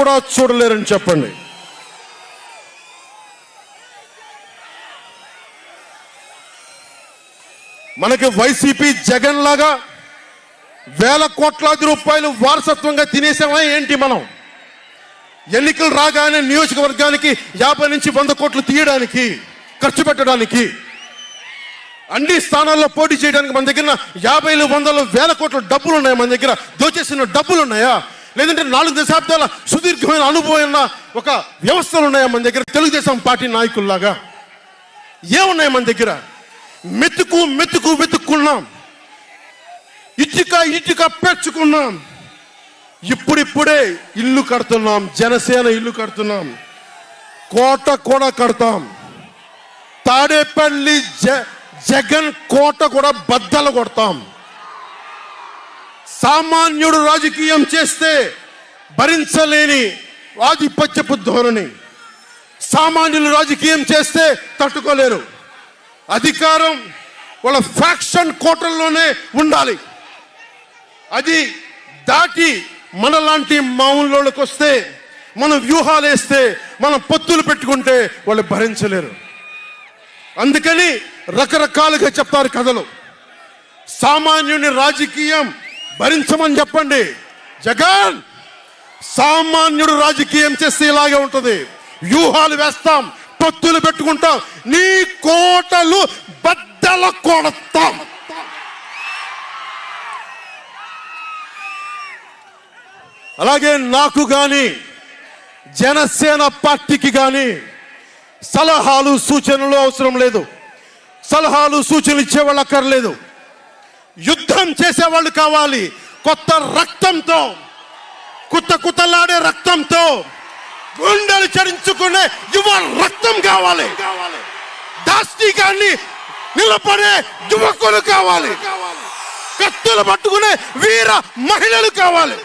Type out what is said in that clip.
కూడా చూడలేరని చెప్పండి. మనకి వైసీపీ జగన్ లాగా వేల కోట్లాది రూపాయలు వారసత్వంగా తినేసామా ఏంటి మనం? ఎన్నికలు రాగానే నియోజకవర్గానికి యాభై నుంచి వంద కోట్లు తీయడానికి ఖర్చు పెట్టడానికి అన్ని స్థానాల్లో పోటీ చేయడానికి మన దగ్గర యాభైలు వందలు వేల కోట్ల డబ్బులు ఉన్నాయి మన దగ్గర. దోచేసిన డబ్బులు ఉన్నాయా? లేదంటే నాలుగు దశాబ్దాల సుదీర్ఘమైన అనుభవం ఉన్న ఒక వ్యవస్థలు ఉన్నాయా మన దగ్గర? తెలుగుదేశం పార్టీ నాయకుల్లాగా. ఏమున్నాయి మన దగ్గర? మెతుకు మెతుకు వెతుక్కున్నాం. ఇటుక ఇటుక పెంచుకున్నాం. ఇప్పుడిప్పుడే ఇల్లు కడుతున్నాం. జనసేన ఇల్లు కడుతున్నాం. కోట కూడా కడతాం. తాడేపల్లి జ జగన్ కోట కూడా బద్దలు కొడతాం. సామాన్యుడు రాజకీయం చేస్తే భరించలేని ఆధిపత్యపు ధోరణి. సామాన్యులు రాజకీయం చేస్తే తట్టుకోలేరు. అధికారం వాళ్ళ ఫ్యాక్షన్ కోటల్లోనే ఉండాలి. అది దాటి మనలాంటి మామూలులోకి వస్తే మనం వ్యూహాలు వేస్తే మనం పొత్తులు పెట్టుకుంటే వాళ్ళు భరించలేరు. అందుకని రకరకాలుగా చెప్తారు కథలు. సామాన్యుని రాజకీయం భరించమని చెప్పండి. జగన్ సామాన్యుడు రాజకీయం చేస్తే ఇలాగే ఉంటుంది. వ్యూహాలు వేస్తాం పొత్తులు పెట్టుకుంటాం నీ కోటలు బద్దల కొడతాం. అలాగే నాకు కానీ జనసేన పార్టీకి కానీ సలహాలు సూచనలు అవసరం లేదు. సలహాలు సూచనలు ఇచ్చేవాళ్ళు అక్కర్లేదు. యుద్ధం చేసేవాళ్ళు కావాలి. కొత్త రక్తంతో కుత్త కుత్తలాడే రక్తంతో గుండెలు చరించుకునే యువ రక్తం కావాలి. దాష్టికాన్ని నిలబడే యువకులు కావాలి. కత్తులు పట్టుకునే వీర మహిళలు కావాలి.